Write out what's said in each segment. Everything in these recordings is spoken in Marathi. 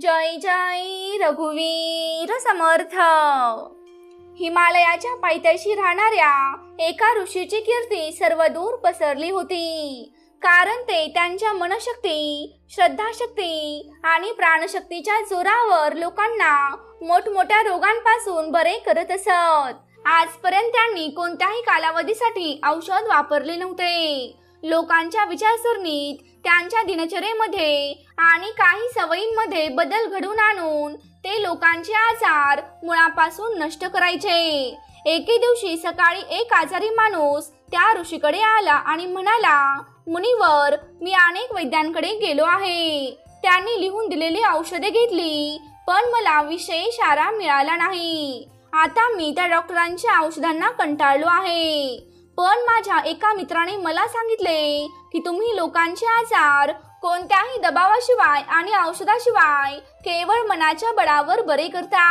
जय जय रघुवीर समर्थ. हिमालयाच्या पायथ्याशी राहणाऱ्या एका ऋषीची कीर्ती सर्वदूर पसरली होती. कारण ते त्यांच्या मनशक्ती श्रद्धाशक्ती आणि प्राणशक्तीच्या जोरावर लोकांना मोठमोठ्या रोगांपासून बरे करत असत. आजपर्यंत त्यांनी कोणत्याही कालावधीसाठी औषध वापरले नव्हते. लोकांच्या विचारसरणीत त्यांच्या दिनचर्येमध्ये आणि काही सवयींमध्ये बदल घडवून आणून ते लोकांचे आजार मुळापासून नष्ट करायचे. एके दिवशी सकाळी एक आजारी माणूस त्या ऋषीकडे आला आणि म्हणाला मुनिवर मी अनेक वैद्यांकडे गेलो आहे. त्यांनी लिहून दिलेली औषधे घेतली पण मला विशेष आराम मिळाला नाही. आता मी त्या डॉक्टरांच्या औषधांना कंटाळलो आहे. पण माझ्या एका मित्राने मला सांगितले की तुम्ही लोकांचे आजार कोणत्याही दबावाशिवाय आणि औषधाशिवाय केवळ मनाच्या बळावर बरे करता.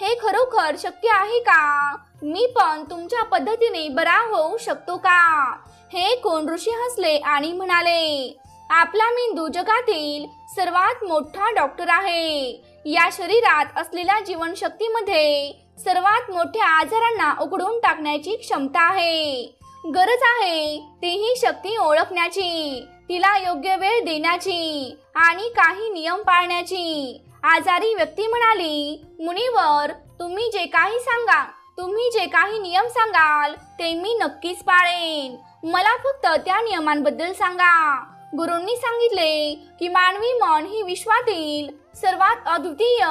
हे खरोखर शक्य आहे का? मी पण तुमच्या पद्धतीने बरा होऊ शकतो का? हे कोण ऋषी हसले आणि म्हणाले आपला मेंदू जगातील सर्वात मोठा डॉक्टर आहे. या शरीरात असलेल्या जीवनशक्तीमध्ये सर्वात मोठ्या आजारांना उघडून टाकण्याची क्षमता आहे. गरज आहे. तीही शक्ती ओळखण्याची तिला योग्य वेळ देण्याची आणि काही नियम पाळण्याची. आजारी व्यक्ती म्हणाली मुनीवर तुम्ही जे काही सांगा तुम्ही जे काही नियम सांगाल ते मी नक्कीच पाळेन. मला फक्त त्या नियमांबद्दल सांगा. गुरूंनी सांगितले की मानवी मन ही विश्वातील सर्वात अद्वितीय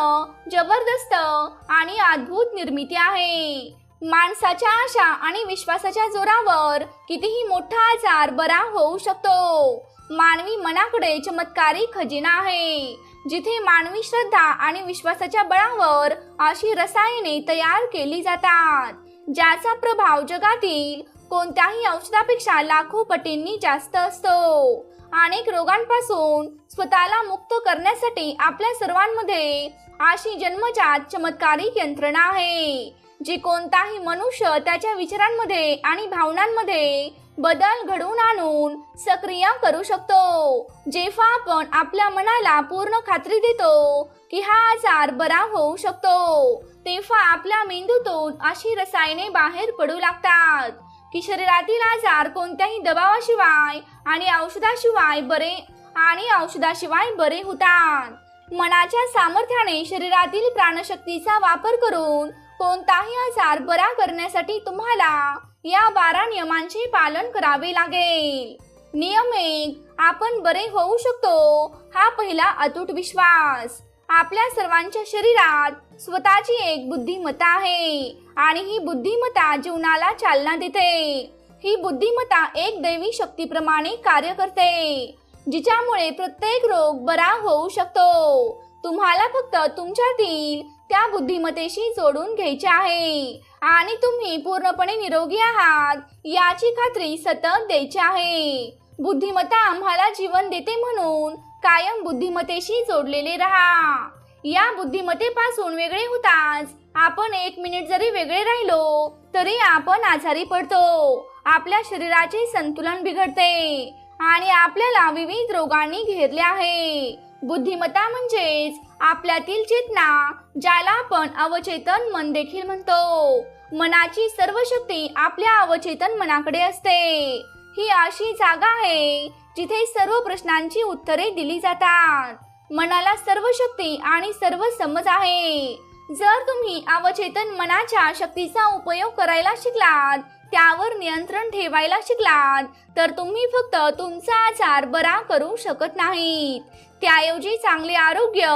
जबरदस्त आणि अद्भुत निर्मिती आहे. माणसाच्या आशा आणि विश्वासाच्या जोरावर कितीही मोठा आजार बरा होऊ शकतो. मानवी मनाकडे चमत्कारी खजिना आहे. जिथे मानवी श्रद्धा आणि विश्वासाच्या बळावर अशी रसायने तयार केली जातात ज्याचा प्रभाव जगातील कोणत्याही औषधापेक्षा लाखो पटींनी जास्त असतो. अनेक रोगांपासून स्वतःला मुक्त करण्यासाठी आपल्या सर्वांमध्ये अशी जन्मजात चमत्कारिक यंत्रणा आहे. जे कोणताही मनुष्य त्याच्या विचारांमध्ये आणि भावनांमध्ये बदल घडवून आणून सक्रिय करू शकतो. जेव्हा आपण आपल्या मनाला पूर्ण खात्री देतो की हा आजार बरा होऊ शकतो तेव्हा आपल्या मेंदूतून अशी रसायने बाहेर पडू लागतात की शरीरातील आजार कोणत्याही दबावाशिवाय आणि औषधाशिवाय बरे आणि औषधाशिवाय बरे होतात. मनाच्या सामर्थ्याने शरीरातील प्राणशक्तीचा वापर करून कोणताही आजार बरा करण्यासाठी तुम्हाला या बारा नियमांचे पालन करावे लागेल. नियम एक आपण बरे होऊ शकतो हा पहिला अतूट विश्वास. आपल्या सर्वांच्या शरीरात स्वतःची एक बुद्धिमत्ता आहे आणि ही बुद्धिमत्ता जीवनाला चालना देते. ही बुद्धिमत्ता एक दैवी शक्तीप्रमाणे कार्य करते जिच्यामुळे प्रत्येक रोग बरा होऊ शकतो. तुम्हाला फक्त तुमच्यातील त्या बुद्धिमत्तेशी जोडून घ्यायचे आहे. आणि तुम्ही पूर्णपणे निरोगी आहात. याची खात्री सतत द्यायची आहे. बुद्धिमत्ता आम्हाला जीवन देते म्हणून कायम बुद्धिमत्तेशी जोडलेले राहा. या बुद्धिमत्तेपासून वेगळे होताच. आपण एक मिनिट जरी वेगळे राहिलो तरी आपण आजारी पडतो. आपल्या शरीराचे संतुलन बिघडते. आणि आपल्याला विविध रोगांनी घेरले आहे. बुद्धिमत्ता म्हणजेच आपल्यातील चेतना ज्याला आपण अवचेतन मन देखील म्हणतो. मनाची सर्व शक्ती आपल्या अवचेतन मनाकडे असते. ही अशी जागा आहे जिथे सर्व प्रश्नांची उत्तरे दिली जातात. मनाला सर्व शक्ती आणि सर्व समज आहे. जर तुम्ही अवचेतन मनाच्या शक्तीचा उपयोग करायला शिकलात त्यावर नियंत्रण ठेवायला शिकलात. तर तुम्ही फक्त तुमचा आजार बरा करू शकत नाहीत. त्याऐवजी चांगले आरोग्य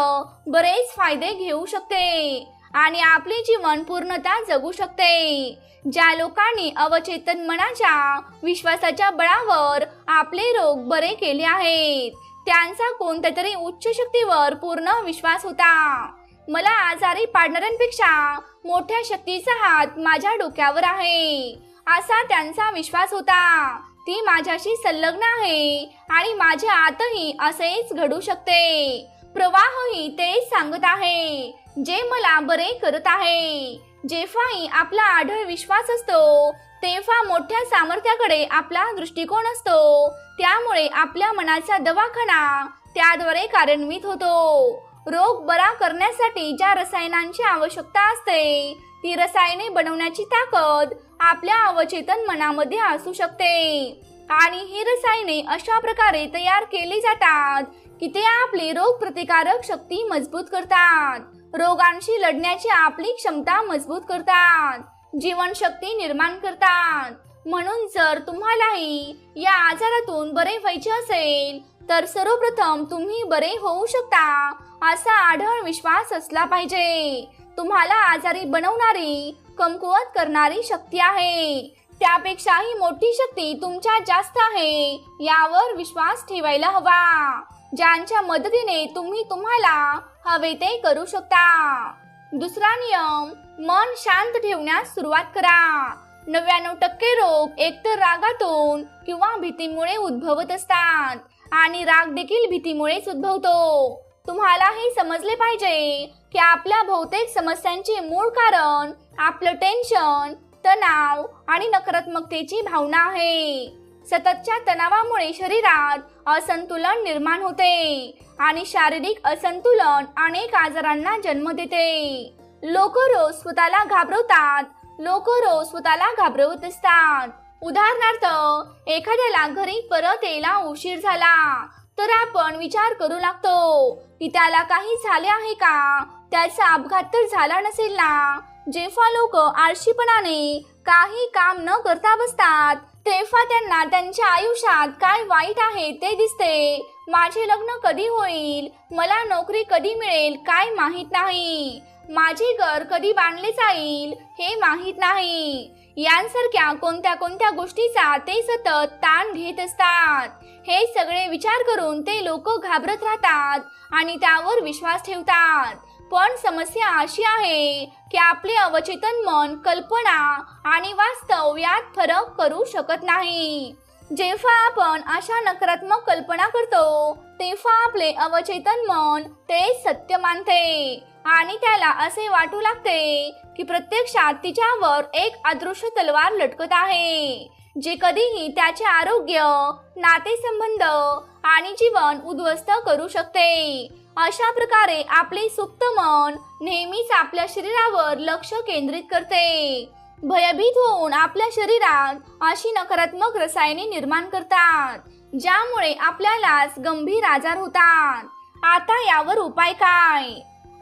बरेच फायदे घेऊ शकते आणि आपले जीवन पूर्णता जगू शकते. ज्या लोकांनी अवचेतन मनाच्या विश्वासाच्या बळावर आपले रोग बरे केले आहेत त्यांचा कोणत्या तरी उच्च शक्तीवर पूर्ण विश्वास होता. मला आजारी पाडणाऱ्यांपेक्षा मोठ्या शक्तीचा हात माझ्या डोक्यावर आहे. असा त्यांचा विश्वास होता. ती माझ्याशी संलग्न आहे आणि माझ्या आतही असेच घडू शकते. प्रवाहही तेच सांगत आहे जे मला बरे करत आहे. जेव्हाही आपला आढळ विश्वास असतो तेव्हा मोठ्या सामर्थ्याकडे आपला दृष्टिकोन असतो. त्यामुळे आपल्या मनाचा दवाखाना त्याद्वारे कार्यान्वित होतो. रोग बरा करण्यासाठी ज्या रसायनांची आवश्यकता असते ती रसायने बनवण्याची ताकद आपल्या अवचेतन मनामध्ये असू शकते. आणि ही रसायने अशा प्रकारे तयार केली जातात की ते आपली रोगप्रतिकारक शक्ती मजबूत करतात. रोगांशी लढण्याची आपली क्षमता मजबूत करतात. जीवनशक्ती निर्माण करतात. म्हणून जर तुम्हालाही या आजारातून बरे व्हायचे असेल तर सर्वप्रथम तुम्ही बरे होऊ शकता असा आढळ विश्वास असला पाहिजे. तुम्हाला आजारी बनवणारी कमकुवत करणारी शक्ती आहे. त्यापेक्षाही मोठी शक्ती तुमच्यात जास्त आहे. यावर विश्वास ठेवायला हवा. ज्यांच्या मदतीने तुम्ही तुम्हाला हवे ते करू शकता. दुसरा नियम मन शांत ठेवण्यास सुरुवात करा. नव्याण्णव टक्के रोग एकतर रागातून किंवा भीतीमुळे उद्भवत असतात आणि राग देखील भीतीमुळेच उद्भवतो. तुम्हाला हे समजले पाहिजे की आपल्या बहुतेक समस्यांचे मूळ कारण आपलं टेन्शन तणाव आणि नकारात्मकतेची भावना आहे. सततच्या तणावामुळे शरीरात असंतुलन निर्माण होते आणि शारीरिक असंतुलन अनेक आजारांना जन्म देते. लोक रोज स्वतःला घाबरवतात लोक रोज स्वतःला घाबरवत असतात. उदाहरणार्थ एखाद्याला घरी परत यायला उशीर झाला तर आपण विचार करू लागतो की त्याला काही झाले आहे का? त्याचा अपघात तर झाला नसेल ना? जेव्हा लोक आळशीपणाने काही काम न करता बसतात तेव्हा त्यांना त्यांच्या आयुष्यात काय वाईट आहे ते दिसते. माझे लग्न कधी होईल? मला नोकरी कधी मिळेल काय माहीत नाही. माझे घर कधी बांधले जाईल हे माहीत नाही. यांसारख्या कोणत्या कोणत्या गोष्टीचा ते सतत ताण घेत असतात. हे सगळे विचार करून ते लोक घाबरत राहतात आणि त्यावर विश्वास ठेवतात. पण समस्या अशी आहे की आपले अवचेतन मन कल्पना आणि वास्तव यात फरक करू शकत नाही. जेव्हा आपण अशा नकारात्मक कल्पना करतो तेव्हा आपले अवचेतन मन ते सत्य मानते. आणि त्याला असे वाटू लागते की प्रत्यक्षात तिच्यावर एक अदृश्य तलवार लटकत आहे जे कधीही त्याचे आरोग्य नातेसंबंध आणि जीवन उद्ध्वस्त करू शकते. अशा प्रकारे आपले सुप्त मन नेहमीच आपल्या शरीरावर लक्ष केंद्रित करते. भयभीत होऊन आपल्या शरीरात अशी नकारात्मक रसायने निर्माण करतात ज्यामुळे आपल्यालाच गंभीर आजार होतात. आता यावर उपाय काय?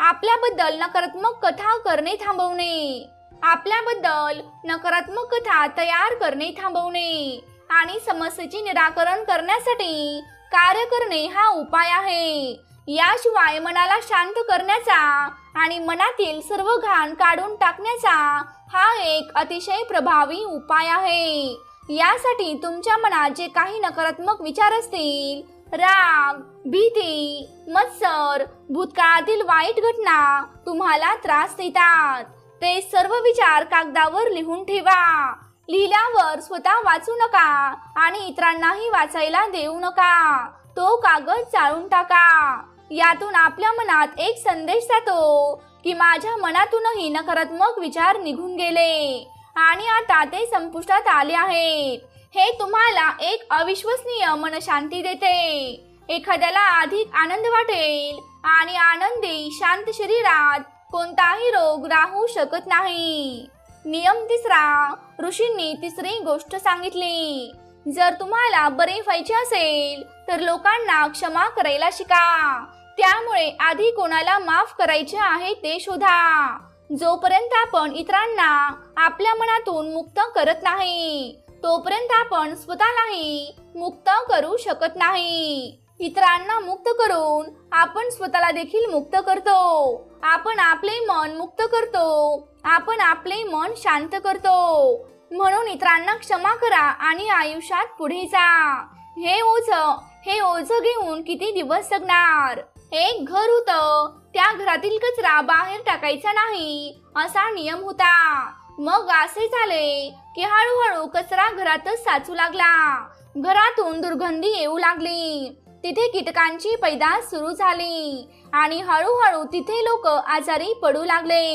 आपल्याबद्दल नकारात्मक कथा करणे थांबवणे. आपल्याबद्दल नकारात्मक कथा तयार करणे थांबवणे. आणि समस्येचे निराकरण करण्यासाठी कार्य करणे हा उपाय आहे. याशिवाय मनाला शांत करण्याचा आणि मनातील सर्व घाण काढून टाकण्याचा हा एक अतिशय प्रभावी उपाय आहे. यासाठी तुमच्या मनात जे काही नकारात्मक विचार असतील राग भीती मत्सर भूतकाळातील वाईट घटना तुम्हाला त्रास देतात. ते सर्व विचार कागदावर लिहून ठेवा. लिहिल्यावर स्वतः वाचू नका आणि इतरांनाही वाचायला देऊ नका. तो कागद चाळून टाका. यातून आपल्या मनात एक संदेश जातो की माझ्या मनातूनही नकारात्मक विचार निघून गेले आणि आता ते संपुष्टात आले आहेत. हे तुम्हाला एक अविश्वसनीय मनशांती देते. एखाद्याला अधिक आनंद वाटेल आणि आनंदी शांत शरीरात कोणताही रोग राहू शकत नाही. नियम तिसरा ऋषींनी तिसरी गोष्ट सांगितली. जर तुम्हाला बरे व्हायचे असेल तर लोकांना क्षमा करायला शिका. त्यामुळे आधी कोणाला माफ करायचे आहे ते शोधा. जोपर्यंत आपण इतरांना आपल्या मनातून मुक्त करत नाही तोपर्यंत आपण स्वतःलाही मुक्त करू शकत नाही. इतरांना मुक्त करून आपण स्वतःला देखील मुक्त करतो. आपण आपले मन मुक्त करतो. आपण आपले मन शांत करतो. म्हणून इतरांना क्षमा करा आणि आयुष्यात पुढे जा. हे ओझ हे ओझ घेऊन किती दिवस जगणार? एक घर होतं त्या घरातील कचरा बाहेर टाकायचा नाही असा नियम होता. मग असे झाले की हळूहळू कचरा घरातच साचू लागला. घरातून दुर्गंधी येऊ लागली. तिथे कीटकांची पैदास सुरू झाली आणि हळूहळू तिथे लोक आजारी पडू लागले.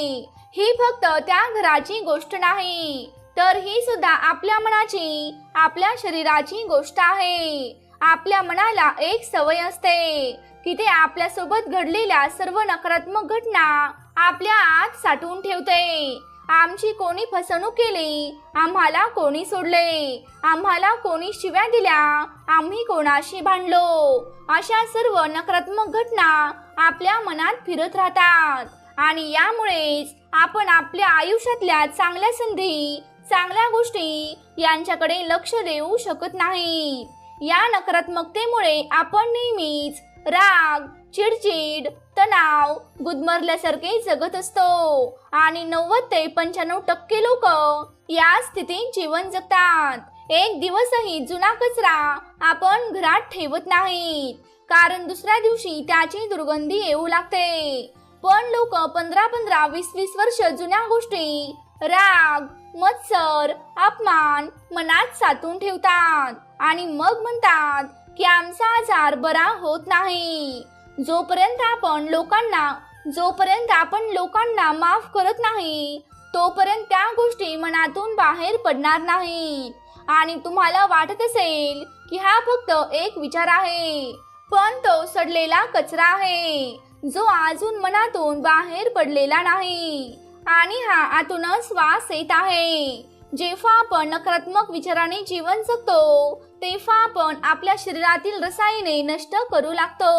ही फक्त त्या घराची गोष्ट नाही तर ही सुद्धा आपल्या मनाची आपल्या शरीराची गोष्ट आहे. आपल्या मनाला एक सवय असते की ते आपल्यासोबत घडलेल्या सर्व नकारात्मक घटना आपल्या आत साठवून ठेवते. आमची कोणी फसवणूक केली आम्हाला कोणी सोडले आम्हाला कोणी शिव्या दिल्या आम्ही कोणाशी भांडलो? अशा सर्व नकारात्मक घटना आपल्या मनात फिरत राहतात. आणि यामुळेच आपण आपल्या आयुष्यातल्या चांगल्या संधी चांगल्या गोष्टी यांच्याकडे लक्ष देऊ शकत नाही. या नकारात्मकतेमुळे आपण नेहमीच राग चिडचिड तणाव गुदमरल्यासारखे जगत असतो. आणि नव्वद ते पंच्याण्णव टक्के लोक या स्थितीत जीवन जगतात. एक दिवसही जुना कचरा आपण घरात ठेवत नाहीत. कारण दुसऱ्या दिवशी त्याची दुर्गंधी येऊ लागते. पण लोक पंधरा पंधरा वीस वीस वर्ष जुन्या गोष्टी राग मत्सर अपमान मनात साठवून ठेवतात. आणि मग म्हणतात की आमचा आजार बरा होत नाही. जोपर्यंत आपण लोकांना जोपर्यंत आपण लोकांना माफ करत नाही तोपर्यंत त्या गोष्टी मनातून बाहेर पडणार नाही आणि तुम्हाला वाटत असेल की हा फक्त एक विचार आहे पण तो सडलेला कचरा आहे जो अजून मनातून बाहेर पडलेला नाही. आणि हा आतूनच वास येत आहे. जेव्हा आपण नकारात्मक विचाराने जीवन जगतो तेव्हा आपण आपल्या शरीरातील रसायने नष्ट करू लागतो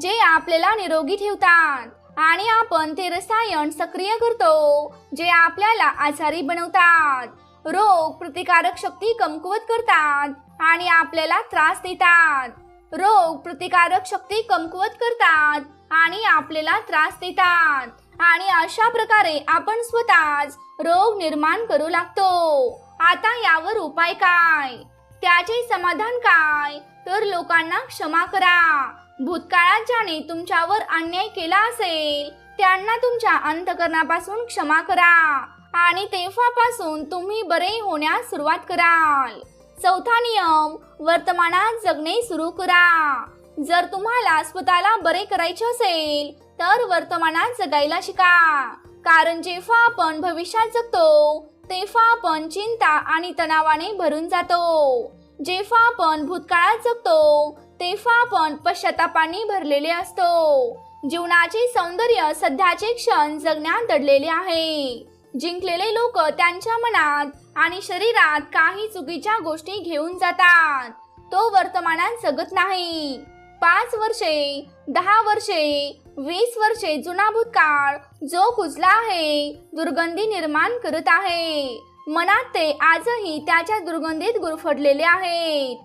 जे आपल्याला निरोगी ठेवतात. आणि आपण ते रसायन सक्रिय करतो जे आपल्याला आजारी बनवतात. रोग प्रतिकारक शक्ती कमकुवत करतात आणि आपल्याला त्रास देतात. रोग प्रतिकारक शक्ती कमकुवत करतात आणि आपल्याला त्रास देतात. आणि अशा प्रकारे आपण स्वतःच रोग निर्माण करू लागतो. आता यावर उपाय काय? त्याचे समाधान काय? तर लोकांना क्षमा करा. भूतकाळात ज्याने तुमच्यावर अन्याय केला असेल त्यांना तुमच्या अंतकरणापासून क्षमा करा आणि तेव्हापासून तुम्ही बरे होण्यास सुरुवात कराल. चौथा नियम वर्तमानात जगणे सुरू करा. जर तुम्हाला स्वतःला बरे करायचे असेल तर वर्तमानात जगायला शिका. कारण जेव्हा आपण भविष्यात जगतो तेव्हा आपण चिंता आणि तणावाने भरून जातो. जेव्हा आपण भूतकाळात जगतो तेव्हा आपण पश्चातापाने भरलेले असतो. जीवनाचे सौंदर्य सध्याचे क्षण जगण्यात दडलेले आहे. जिंकलेले लोक त्यांच्या मनात आणि शरीरात काही चुकीच्या गोष्टी घेऊन जातात. तो वर्तमानात जगत नाही. पाच वर्षे दहा वर्षे वीस वर्षे जुना भूतकाळ जो कुजला आहे दुर्गंधी निर्माण करत आहे. मनात ते आजही त्याच्या दुर्गंधीत गुरफडलेले आहेत.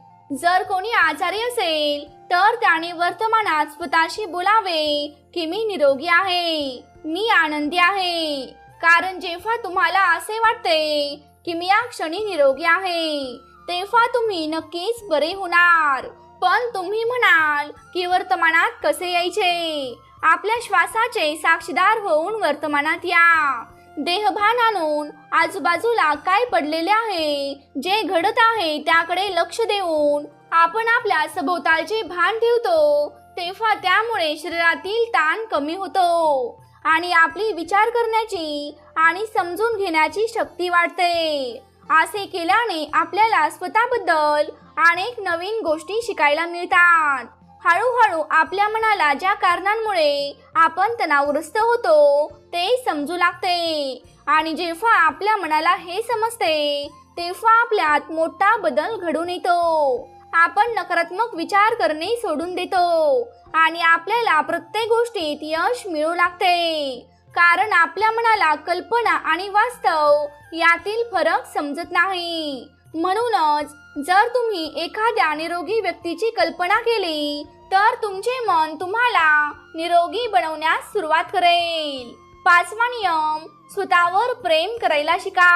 जर कोणी आजारी असेल तर त्याने वर्तमानात स्वतःशी बोलावे की मी निरोगी आहे मी आनंदी आहे. कारण जेव्हा तुम्हाला असे वाटते की मी या क्षणी निरोगी आहे तेव्हा तुम्ही नक्कीच बरे होणार. पण तुम्ही म्हणाल की वर्तमानात कसे यायचे? आपल्या श्वासाचे साक्षीदार होऊन वर्तमानात या. देहभान आणून आजूबाजूला काय पडलेले आहे? जे घडत आहे त्याकडे लक्ष देऊन आपण आपल्या सभोवतालचे भान ठेवतो. तेव्हा त्यामुळे शरीरातील ताण कमी होतो आणि आपली विचार करण्याची आणि समजून घेण्याची शक्ती वाढते. असे केल्याने आपल्याला स्वतःबद्दल अनेक नवीन गोष्टी शिकायला मिळतात. हळूहळू आपल्या मनाला ज्या कारणांमुळे आपण तणावग्रस्त होतो ते समजू लागते. आणि जेव्हा आपल्या मनाला हे समजते तेव्हा आपल्यात मोठा बदल घडून येतो. आपण नकारात्मक विचार करणे सोडून देतो आणि आपल्याला प्रत्येक गोष्टीत यश मिळू लागते. कारण आपल्या मनाला कल्पना आणि वास्तव यातील फरक समजत नाही. म्हणूनच जर तुम्ही एखाद्या निरोगी व्यक्तीची कल्पना केली तर तुमचे मन तुम्हाला निरोगी बनवण्यास सुरुवात करेल. पाचवा नियम स्वतःवर प्रेम करायला शिका.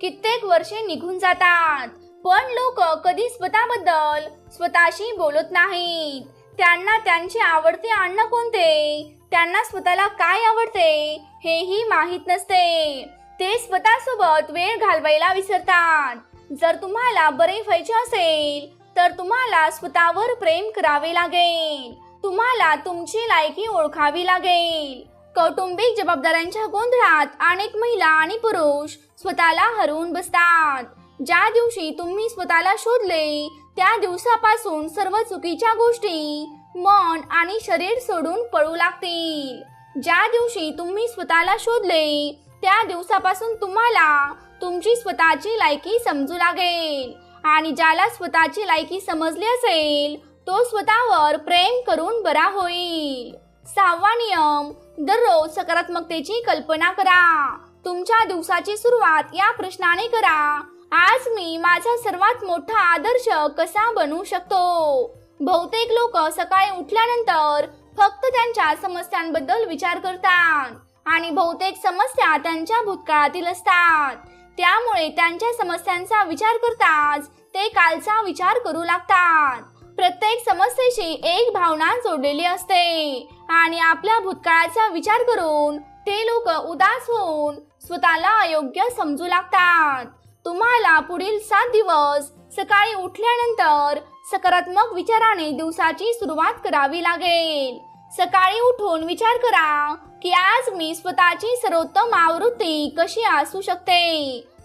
कित्येक वर्षे निघून जातात पण लोक कधी स्वतःबद्दल स्वतःशी बोलत नाहीत. त्यांना त्यांचे आवडते अन्न कोणते? त्यांना स्वतःला काय आवडते? हेही माहीत नसते. ते स्वतःसोबत वेळ घालवायला विसरतात. जर तुम्हाला बरे व्हायचे असेल तर तुम्हाला स्वतःवर प्रेम करावे लागेल. तुम्हाला तुमची लायकी ओळखावी लागेल. कौटुंबिक जबाबदाऱ्यांच्या गोंधळात अनेक महिला आणि पुरुष स्वतःला हरवून बसतात. ज्या दिवशी तुम्ही स्वतःला शोधले त्या दिवसापासून सर्व चुकीच्या गोष्टी मन आणि शरीर सोडून पळू लागतील. ज्या दिवशी तुम्ही स्वतःला शोधले त्या दिवसापासून तुम्हाला तुमची स्वतःची लायकी समजू लागेल. आणि ज्याला स्वतःची लायकी समजली असेल तो स्वतःवर प्रेम करून बरा होईल. सहावा नियम दररोज सकारात्मकतेची कल्पना करा. तुमच्या दिवसाची सुरुवात या प्रश्नाने करा. आज मी माझा सर्वात मोठा आदर्श कसा बनवू शकतो? बहुतेक लोक सकाळी उठल्यानंतर फक्त त्यांच्या समस्यांबद्दल विचार करतात आणि बहुतेक समस्या त्यांच्या भूतकाळातील असतात. त्यामुळे त्यांच्या समस्यांचा विचार करताच ते कालचा विचार करू लागतात. प्रत्येक समस्येशी एक भावना जोडलेली असते आणि आपल्या भूतकाळाचा विचार करून ते लोक उदास होऊन स्वतःला अयोग्य समजू लागतात. तुम्हाला पुढील सात दिवस सकाळी उठल्यानंतर सकारात्मक विचाराने दिवसाची सुरुवात करावी लागेल. सकाळी उठून विचार करा की आज मी स्वतःची सर्वोत्तम आवृत्ती कशी असू शकते?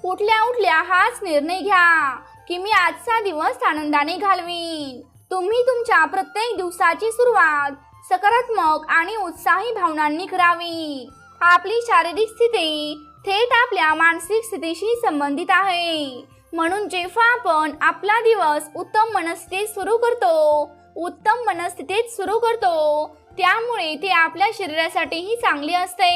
उठल्या उठल्या हाच निर्णय घ्या की मी आजचा दिवस आनंदाने घालवीन. तुम्ही तुमच्या प्रत्येक दिवसाची सुरुवात सकारात्मक आणि उत्साही भावनांनी करावी. आपली शारीरिक स्थिती थेट आपल्या मानसिक स्थितीशी संबंधित आहे. म्हणून जेव्हा आपण आपला दिवस उत्तम मनस्थितीत सुरू करतो उत्तम मनस्थितीत सुरू करतो त्यामुळे ते आपल्या शरीरासाठीही चांगली असते.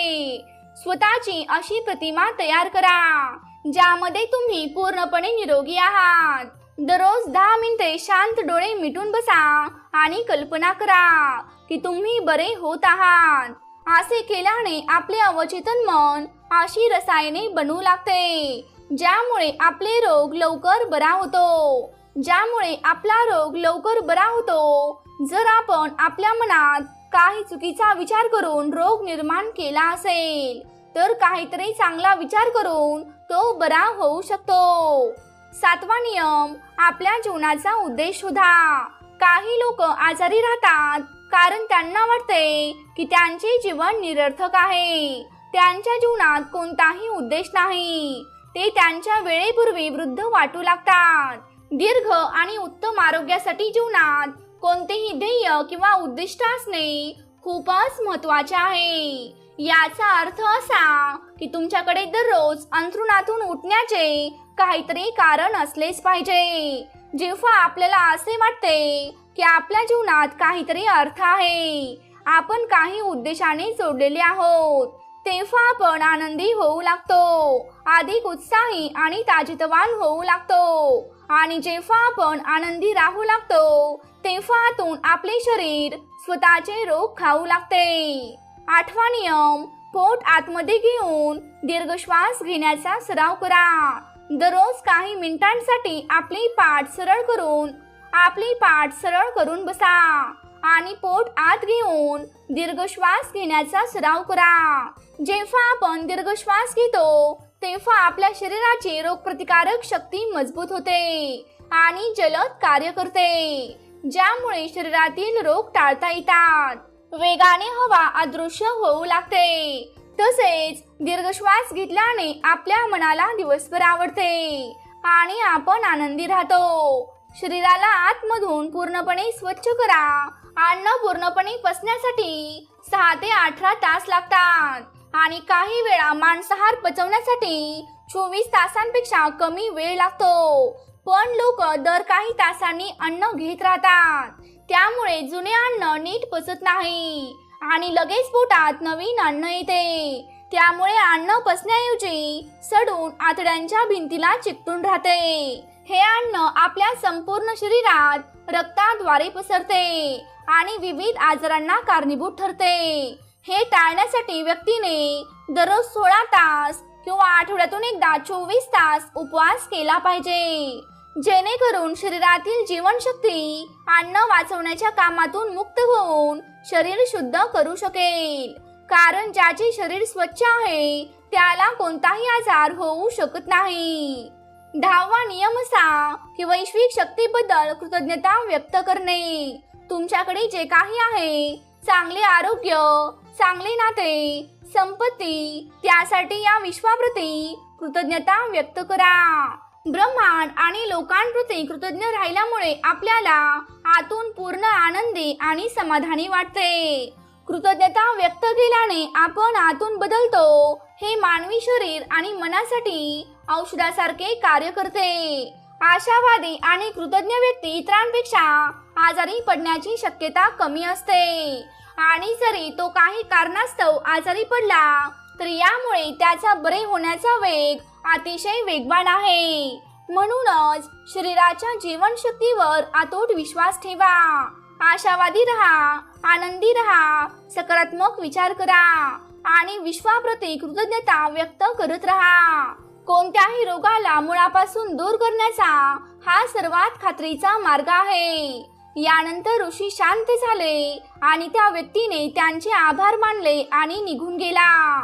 स्वतःची अशी प्रतिमा तयार करा ज्यामध्ये तुम्ही पूर्णपणे निरोगी आहात. दररोज दहा मिनिटे शांत डोळे मिटून बसा आणि कल्पना करा की तुम्ही बरे होत आहात. असे केल्याने आपले अवचेतन मन अशी रसायने बनवू लागते ज्यामुळे आपले रोग लवकर बरा होतो. ज्यामुळे आपला रोग लवकर बरा होतो. जर आपण आपल्या मनात काही चुकीचा विचार करून रोग निर्माण केला असेल तर काहीतरी चांगला विचार करून तो बरा होऊ शकतो. सातवा नियम आपल्या जीवनाचा उद्देश शोधा. काही लोक आजारी राहतात कारण त्यांना वाटते की त्यांचे जीवन निरर्थक आहे. त्यांच्या जीवनात कोणताही उद्देश नाही. ते त्यांच्या वेळेपूर्वी वृद्ध वाटू लागतात. दीर्घ आणि उत्तम आरोग्यासाठी जीवनात कोणतेही ध्येय किंवा उद्दिष्ट असणे खूपच महत्त्वाचे आहे. याचा अर्थ असा की तुमच्याकडे दररोज अंथरुणातून उठण्याचे काहीतरी कारण असलेच पाहिजे. जेव्हा आपल्याला असे वाटते की आपल्या जीवनात काहीतरी अर्थ आहे आपण काही उद्देशाने जोडलेले आहोत तेव्हा आपण आनंदी होऊ लागतो अधिक उत्साही आणि ताजितवान होऊ लागतो. आणि जेव्हा आपण आनंदी राहू लागतो तेव्हातून आपले शरीर स्वतःचे रोग खाऊ लागते. आठवा नियम पोट आतमध्ये घेऊन दीर्घ श्वास घेण्याचा सराव करा. दररोज काही मिनिटांसाठी आपली पाठ सरळ करून आपली पाठ सरळ करून बसा आणि पोट आत घेऊन दीर्घ श्वास घेण्याचा सराव करा. जेव्हा आपण दीर्घ श्वास घेतो तेव्हा आपल्या शरीराची रोगप्रतिकारक शक्ती मजबूत होते आणि जलद कार्य करते. ज्यामुळे शरीरातील रोग टाळता येतात. वेगाने हवा अदृश्य होऊ लागते. तसेच दीर्घ श्वास घेतल्याने आपल्या मनाला दिवसभर आवडते आणि आपण आनंदी राहतो. शरीराला आतमधून पूर्णपणे स्वच्छ करा अन्न पूर्णपणे पचण्यासाठी सहा ते अठरा तास लागतात आणि काही वेळा मांसाहार पचवण्यासाठी चोवीस तासांपेक्षा कमी वेळ लागतो. पण लोक दर काही तासांनी अन्न घेत राहतात. त्यामुळे जुने अन्न नीट पचत नाही. आणि लगेच पोटात नवीन अन्न येते. त्यामुळे अन्न पचण्याऐवजी सडून आतड्यांच्या भिंतीला चिकटून राहते. हे अन्न आपल्या संपूर्ण शरीरात रक्ताद्वारे पसरते आणि विविध आजारांना कारणीभूत ठरते. हे टाळण्यासाठी व्यक्तीने दररोज सोळा तास किंवा आठवड्यातून एकदा चोवीस तास उपवास केला पाहिजे. जेणेकरून शरीरातील जीवनशक्ती अन्न वाचवण्याच्या कामातून मुक्त होऊन शरीर शुद्ध करू शकेल. कारण ज्याचे शरीर स्वच्छ आहे त्याला कोणताही आजार होऊ शकत नाही. दहावा नियम असा की वैश्विक शक्तीबद्दल कृतज्ञता व्यक्त करणे. तुमच्याकडे जे काही आहे चांगले आरोग्य चांगले नाते संपत्ती त्यासाठी या विश्वाप्रती कृतज्ञता व्यक्त करा. ब्रह्मांड आणि लोकांप्रती कृतज्ञ राहिल्यामुळे आपल्याला आतून पूर्ण आनंदी आणि समाधानी वाटते. कृतज्ञता व्यक्त केल्याने आपण आतून बदलतो हे मानवी शरीर आणि मनासाठी औषधासारखे कार्य करते. आशावादी आणि कृतज्ञ व्यक्ती इतरांपेक्षा आजारी पडण्याची शक्यता कमी असते. आणि जरी तो काही कारणास्तव आजारी पडला तर यामुळे त्याचा बरे होण्याचा वेग अतिशय वेगवान आहे. म्हणूनच शरीराच्या जीवनशक्तीवर आतोट विश्वास ठेवा. आशावादी राहा आनंदी राहा सकारात्मक विचार करा आणि विश्वाप्रती कृतज्ञता व्यक्त करत राहा. कोणत्याही रोगाला मुळापासून दूर करण्याचा हा सर्वात खात्रीचा मार्ग आहे. यानंतर ऋषी शांत झाले आणि त्या व्यक्तीने त्यांचे आभार मानले आणि निघून गेला.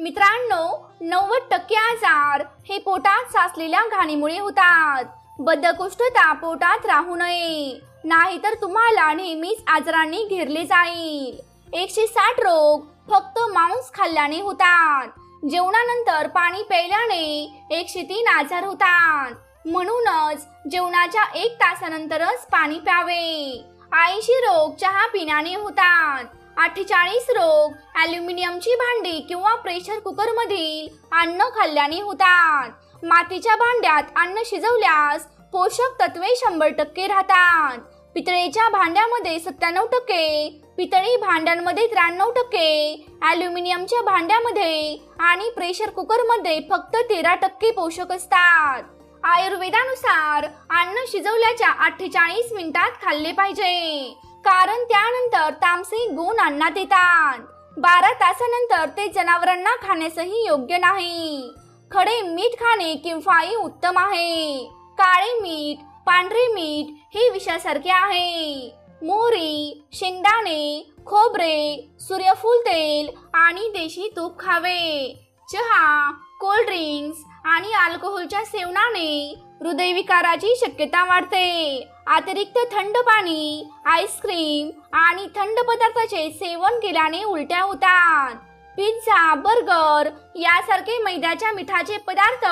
मित्रांनो नव्वद टक्के आजार हे पोटात साचलेल्या घाणीमुळे होतात. बद्धकोष्ठता पोटात राहू नये. नाहीतर तुम्हाला नेहमीच आजारांनी घेरले जाईल. एकशे साठ रोग फक्त मांस खाल्ल्याने होतात. जेवणानंतर पाणी प्यायल्याने एकशे तीन आजार होतात. म्हणूनच जेवणाच्या एक तासानंतरच पाणी प्यावे. ऐंशी रोग चहा पिण्याने होतात. अठ्ठेचाळीस रोग ॲल्युमिनियमची भांडी किंवा प्रेशर कुकरमधील अन्न खाल्ल्याने होतात. मातीच्या भांड्यात अन्न शिजवल्यास पोषक तत्वे शंभर टक्के राहतात. पितळेच्या भांड्यामध्ये सत्त्याण्णव टक्के पितळी भांड्यांमध्ये त्र्याण्णव टक्के ॲल्युमिनियमच्या भांड्यामध्ये आणि प्रेशर कुकरमध्ये फक्त तेरा टक्के पोषक असतात. आयुर्वेदानुसार अन्न शिजवल्याच्या अठ्ठेचाळीस मिनिटात खाल्ले पाहिजे. कारण त्यानंतर तामसिक गुण अन्नात येतात बारा तासानंतर ते जनावरांना खाण्यासही योग्य नाही. खडे मीठ खाणे किंवा उत्तम आहे. काळे मीठ पांढरे मीठ हे विषासारखे आहे. मोहरी शेंगदाणे खोबरे सूर्यफूल तेल आणि देशी तूप खावे. चहा कोल्ड ड्रिंक्स आणि अल्कोहोलच्या सेवनाने हृदयविकाराची शक्यता वाढते. अतिरिक्त थंड पाणी आईस्क्रीम आणि थंड पदार्थाचे सेवन केल्याने उलट्या होतात. पिझ्झा बर्गर यासारखे मैद्याच्या मिठाचे पदार्थ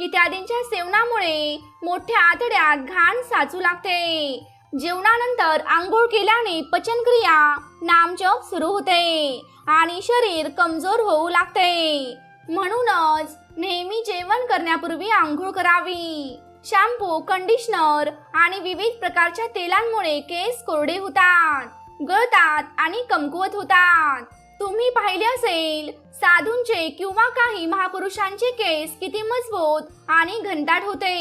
इत्यादींच्या सेवनामुळे मोठ्या आतड्यात घाण साचू लागते. जेवणानंतर आंघोळ केल्याने पचनक्रिया नामजप सुरू होते आणि शरीर कमजोर होऊ लागते. म्हणूनच नेहमी जेवण करण्यापूर्वी आंघोळ करावी. शॅम्पू कंडिशनर आणि विविध प्रकारच्या तेलांमुळे केस कोरडे होतात गळतात आणि कमकुवत होतात. तुम्ही पाहिले असेल साधूंचे किंवा काही महापुरुषांचे केस किती मजबूत आणि घनदाट होते.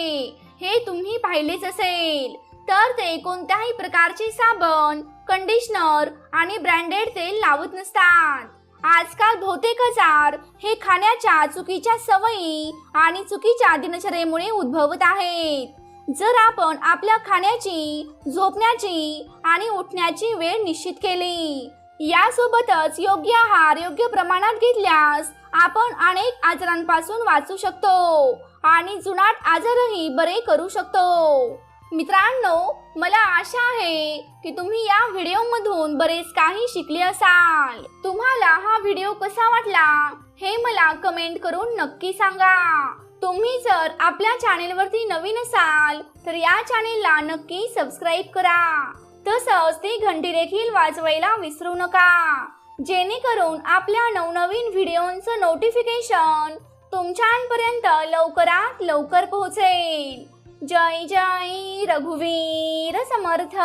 हे तुम्ही पाहिलेच असेल. तर ते कोणत्याही प्रकारचे साबण कंडिशनर आणि ब्रँडेड तेल लावत नसतात. आजकाल बहुतेक आजार हे खाण्याच्या चुकीच्या सवयी आणि चुकीच्या दिनचर्येमुळे उद्भवत आहेत. जर आपण आपल्या खाण्याची झोपण्याची आणि उठण्याची वेळ निश्चित केली यासोबतच योग्य आहार योग्य प्रमाणात घेतल्यास आपण अनेक आजारांपासून वाचू शकतो आणि जुनाट आजारही बरे करू शकतो. मित्रांनो मला आशा आहे की तुम्ही या व्हिडिओमधून बरेच काही शिकले असाल. तुम्हाला हा व्हिडिओ कसा वाटला हे मला कमेंट करून नक्की सांगा. तुम्ही जर आपल्या चॅनेलवरती नवीन असाल तर या चॅनेलला नक्की सबस्क्राईब करा. तसंच ती घंटी देखील वाजवायला विसरू नका. जेणेकरून आपल्या नवनवीन व्हिडिओंचं नोटिफिकेशन तुमच्यापर्यंत लवकरात लवकर पोहोचेल. जय जय रघुवीर समर्थ।